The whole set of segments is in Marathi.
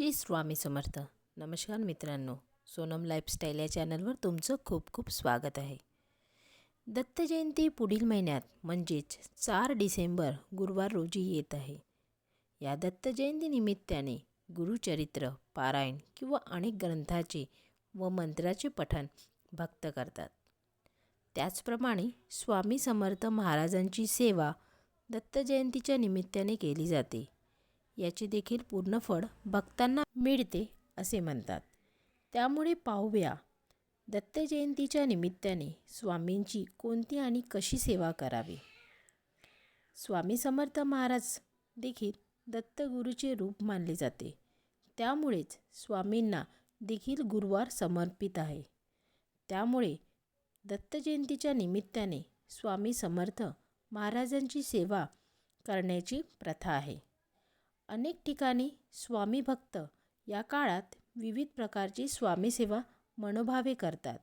श्री स्वामी समर्थ. नमस्कार मित्रांनो सोनम लाईफस्टाईल या चॅनलवर तुमचं खूप खूप स्वागत आहे. दत्त जयंती पुढील महिन्यात म्हणजेच चार डिसेंबर गुरुवार रोजी येत आहे. या दत्त जयंती निमित्ताने गुरुचरित्र पारायण किंवा अनेक ग्रंथाचे व मंत्राचे पठण भक्त करतात. त्याचप्रमाणे स्वामी समर्थ महाराजांची सेवा दत्त जयंतीच्या निमित्ताने केली जाते. याचे देखील पूर्ण फळ भक्तांना मिळते असे म्हणतात. त्यामुळे पाहूया. दत्त जयंतीच्या निमित्ताने स्वामींची कोणती आणि कशी सेवा करावी? स्वामी समर्थ महाराज देखील दत्तगुरूचे रूप मानले जाते. त्यामुळेच स्वामींना देखील गुरुवार समर्पित आहे. त्यामुळे दत्त जयंतीच्या निमित्ताने स्वामी समर्थ महाराजांची सेवा करण्याची प्रथा आहे. अनेक ठिकाणी स्वामी भक्त या काळात विविध प्रकारची स्वामीसेवा मनोभावे करतात.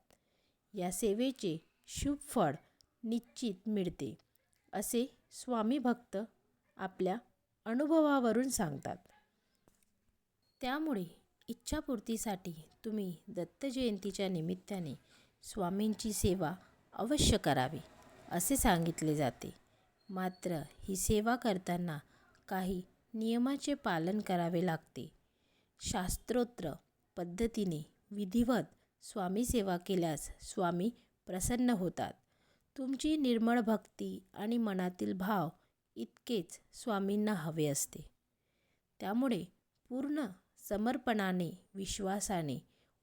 या सेवेचे शुभ फळ निश्चित मिळते असे स्वामी भक्त आपल्या अनुभवावरून सांगतात. त्यामुळे इच्छापूर्तीसाठी तुम्ही दत्त जयंतीच्या निमित्ताने स्वामींची सेवा अवश्य करावी असे सांगितले जाते. मात्र ही सेवा करताना काही नियमाचे पालन करावे लागते. शास्त्रोत्र पद्धतीने विधिवत स्वामी सेवा केल्यास स्वामी प्रसन्न होतात. तुमची निर्मळ भक्ती आणि मनातील भाव इतकेच स्वामींना हवे असते. त्यामुळे पूर्ण समर्पणाने विश्वासाने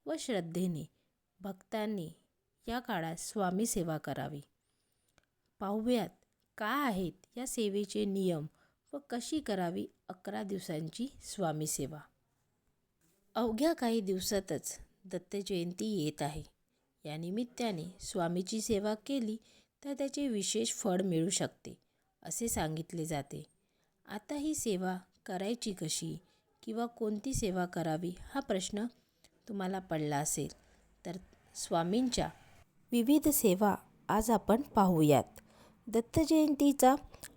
व श्रद्धेने भक्तांनी या काळात स्वामी सेवा करावी. पाहूयात काय आहेत या सेवेचे नियम व कशी करावी अकरा दिवसांची स्वामी सेवा? अवघ्या काही दिवसातच दत्त जयंती येत आहे. या निमित्ताने स्वामीची सेवा केली तर त्याचे विशेष फळ मिळू शकते असे सांगितले जाते. आता ही सेवा करायची कशी किंवा कोणती सेवा करावी हा प्रश्न तुम्हाला पडला असेल तर स्वामींच्या विविध सेवा आज आपण पाहूयात. दत्त जयंतीचा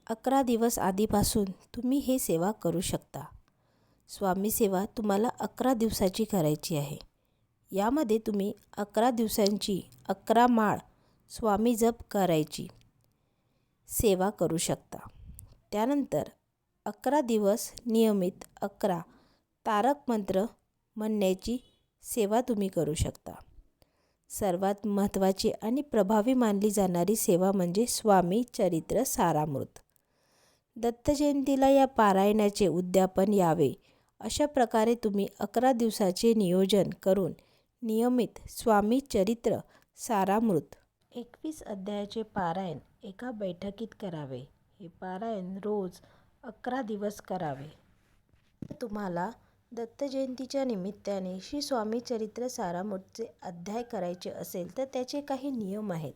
अकरा दिवस आधीपासून तुम्ही हे सेवा करू शकता. स्वामी सेवा तुम्हाला अकरा दिवसाची करायची आहे. यामध्ये तुम्ही अकरा दिवसांची अकरा माळ स्वामी जप करायची सेवा करू शकता. त्यानंतर अकरा दिवस नियमित अकरा तारक मंत्र म्हणण्याची सेवा तुम्ही करू शकता. सर्वात महत्त्वाची आणि प्रभावी मानली जाणारी सेवा म्हणजे स्वामी चरित्र सारामृत. दत्त जयंतीला या पारायणाचे उद्यापन यावे. अशा प्रकारे तुम्ही अकरा दिवसाचे नियोजन करून नियमित स्वामी चरित्र सारामृत एकवीस अध्यायाचे पारायण एका बैठकीत करावे. हे पारायण रोज अकरा दिवस करावे. तुम्हाला दत्त जयंतीच्या निमित्ताने श्री स्वामी चरित्र सारामृतचे अध्याय करायचे असेल तर त्याचे काही नियम आहेत.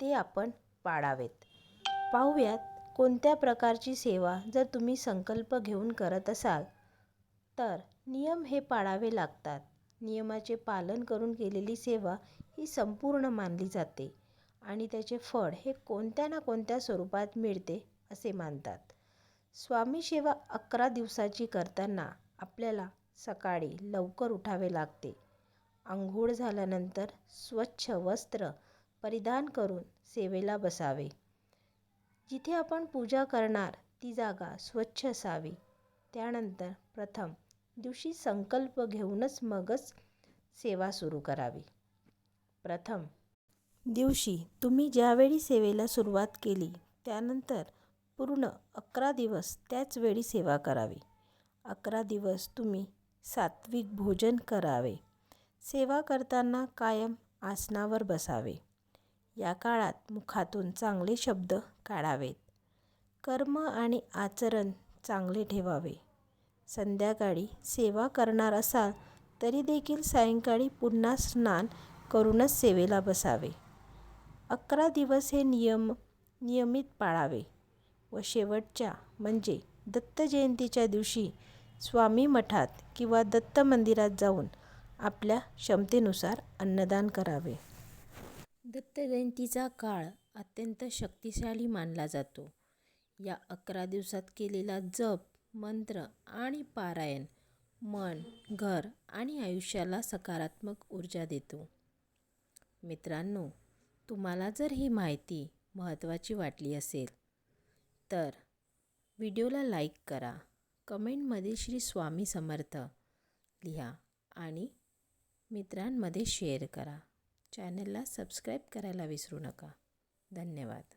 ते आपण पाळावेत. पाहूयात कोणत्या प्रकारची सेवा जर तुम्ही संकल्प घेऊन करत असाल तर नियम हे पाळावे लागतात. नियमाचे पालन करून केलेली सेवा ही संपूर्ण मानली जाते आणि त्याचे फळ हे कोणत्या ना कोणत्या स्वरूपात मिळते असे मानतात. स्वामी सेवा अकरा दिवसाची करताना आपल्याला सकाळी लवकर उठावे लागते. आंघोळ झाल्यानंतर स्वच्छ वस्त्र परिधान करून सेवेला बसावे. जिथे आपण पूजा करणार ती जागा स्वच्छ असावी. त्यानंतर प्रथम दिवशी संकल्प घेऊनच मगच सेवा सुरू करावी. प्रथम दिवशी तुम्ही ज्यावेळी सेवेला सुरुवात केली त्यानंतर पूर्ण अकरा दिवस त्याच वेळी सेवा करावी. अकरा दिवस तुम्ही सात्विक भोजन करावे. सेवा करताना कायम आसनावर बसावे. या काळात मुखातून चांगले शब्द काढावेत. कर्म आणि आचरण चांगले ठेवावे. संध्याकाळी सेवा करणार असाल तरी देखील सायंकाळी पुन्हा स्नान करूनच सेवेला बसावे. अकरा दिवस हे नियम नियमित पाळावे व शेवटच्या म्हणजे दत्त जयंतीच्या दिवशी स्वामी मठात किंवा दत्त मंदिरात जाऊन आपल्या क्षमतेनुसार अन्नदान करावे. दत्त जयंतीचा काळ अत्यंत शक्तिशाली मानला जातो. या अकरा दिवसात केलेला जप मंत्र आणि पारायण मन घर आणि आयुष्याला सकारात्मक ऊर्जा देतो. मित्रांनो तुम्हाला जर ही माहिती महत्त्वाची वाटली असेल तर व्हिडिओला लाईक करा. कमेंटमध्ये श्री स्वामी समर्थ लिहा आणि मित्रांमध्ये शेअर करा. चॅनलला सबस्क्राईब करायला विसरू नका. धन्यवाद.